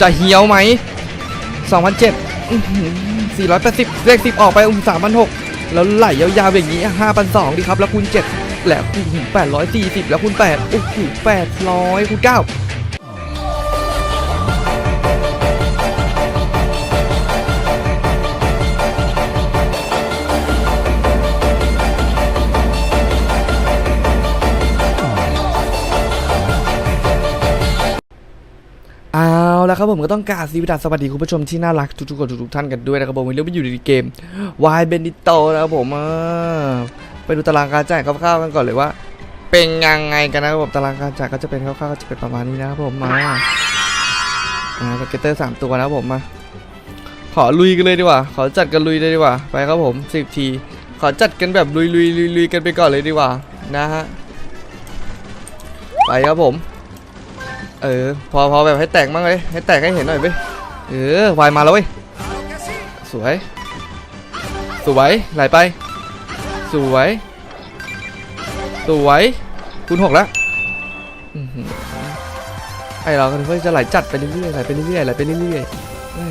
จะเหี่ยวไหม2,007 480เลข10 ออกไปอุ้ม3,006แล้วไหลยาวๆอย่างนี้5,002ดีครับ แล้วคูณ7และคูณ840 แล้วคูณ8โอ้โห800คูณ9 ล้วครับผมก็ต้องกราบสวัสดีสวัสดีคุณผู้ชมที่น่ารักทุกๆคนทุกๆท่านกันด้วยนะครับผมวันนี้เราไปอยู่ในเกม Y b e n i t o นะครับผมอ่าไปดูตารางการจ่ายคร่าวๆกันก่อนเลยว่า เป็นยังไงกันนะครับผมตารางการจ่ายก็จะเป็นคร่าวๆก็จะเป็นประมาณนี้นะครับผมมาอ่าสเก็ตเตอร์สามตัวนะครับผมมาขอลุยกันเลยดีกว่า ขอจัดกันลุยเลยดีกว่าไปครับผมสิบที ขอจัดกันแบบลุยลุยลุยลุยกันไปก่อนเลยดีกว่านะฮะไปครับผม เออ พอพอแบบให้แตกบ้างเลย ให้แตกให้เห็นหน่อยเว้เออวายมาแล้วเว้ย สวย สวย ไหลไป สวย สวย คูณหกแล้วไอเราก็จะไหลจัดไปเรื่อยๆ ไหลไปเรื่อยๆ ไหลไปเรื่อย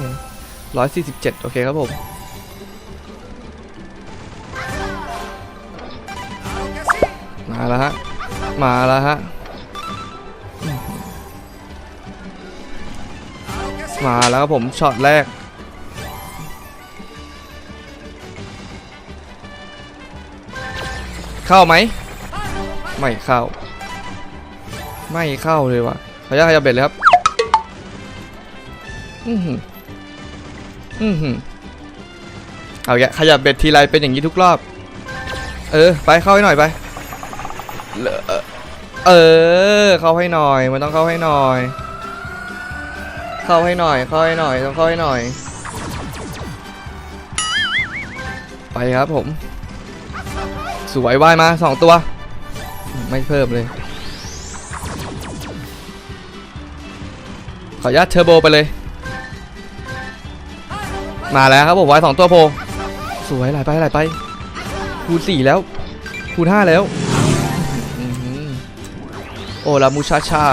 ๆร้อยสี่สิบเจ็ดโอเคครับผมมาแล้วฮะ มาแล้วฮะ มาแล้วครับผมช็อตแรก เข้าไหม ไม่เข้า ไม่เข้าเลยวะขออนุญาตขยับเบ็ดเลยครับอือหืออือหือเอาแกขยับเบ็ดทีไรเป็นอย่างนี้ทุกรอบ เออ ไปเข้าให้หน่อยไปเออ เข้าให้หน่อย มันต้องเข้าให้หน่อย เข้าให้หน่อย เข้าให้หน่อย ต้องเข้าให้หน่อย ไปครับผม สวยว่ายมาสองตัว ไม่เพิ่มเลย ขออนุญาตเทอร์โบไปเลย มาแล้วครับผมวายสองตัวโพ สวยไหลไปไหลไป คูณสี่แล้ว คูณห้าแล้ว โอ้ลามูชาชา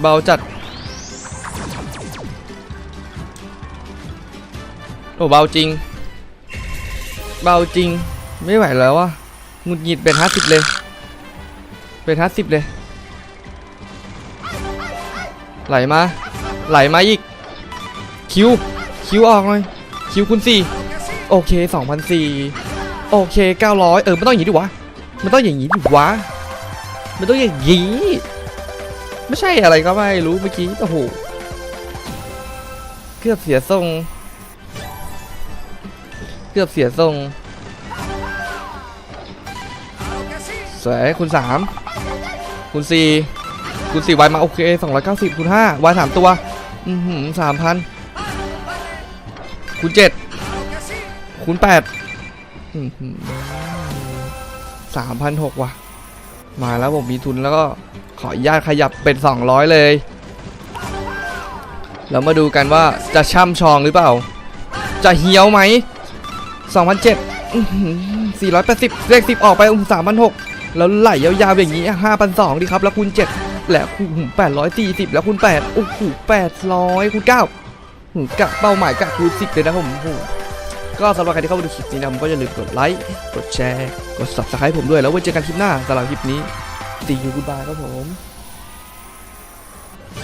เบาจัด โอ้เบาจริง เบาจริง ไม่ไหวแล้ววะหงุดหงิดเป็นห้าสิบเลย เป็นห้าสิบเลย ไหลมา ไหลมาอีก คิว คิวออกหน่อยคิวคุณสี่โอเคสองพันสี่โอเคเก้าร้อยเออไมันต้องอย่างนี้ดิวะมันต้องอย่างนี้ดิวะมันต้องอย่างนี้ ไม่ใช่อะไรก็ไม่รู้เมื่อกี้โอ้โหเกือบเสียทรง เกือบเสียทรงสวยคุณสามคุณสี่คุณสี่วายมาโอเคสองร้อยเก้าสิบคุณห้าวายสามตัว อือหือสามพันคุณเจ็ดคุณแปดอือหือสามพันหกว่ะ มาแล้วผมมีทุนแล้วก็ขออนุญาตขยับเป็น 200 เลยแล้วมาดูกันว่าจะช่ำชองหรือเปล่า จะเหี่ยวไหม2,007อื้อหือ480เลข10 ออกไปอุ้ม3,006 แล้วไหลยาวๆอย่างนี้ 5,002ดีครับ แล้วคูณ7แล้วคูณ840 แล้วคูณ8โอ้โห800คูณ9หูกะเป้าหมายกะคูณ10เลยนะผมโอ้โห ก็สำหรับใครที่เข้ามาดูคลิปนี้นะผมก็อย่าลืมกดไลค์ กดแชร์ กด subscribe ผมด้วย แล้วไว้เจอกันคลิปหน้าสำหรับคลิปนี้ See you goodbye ครับผม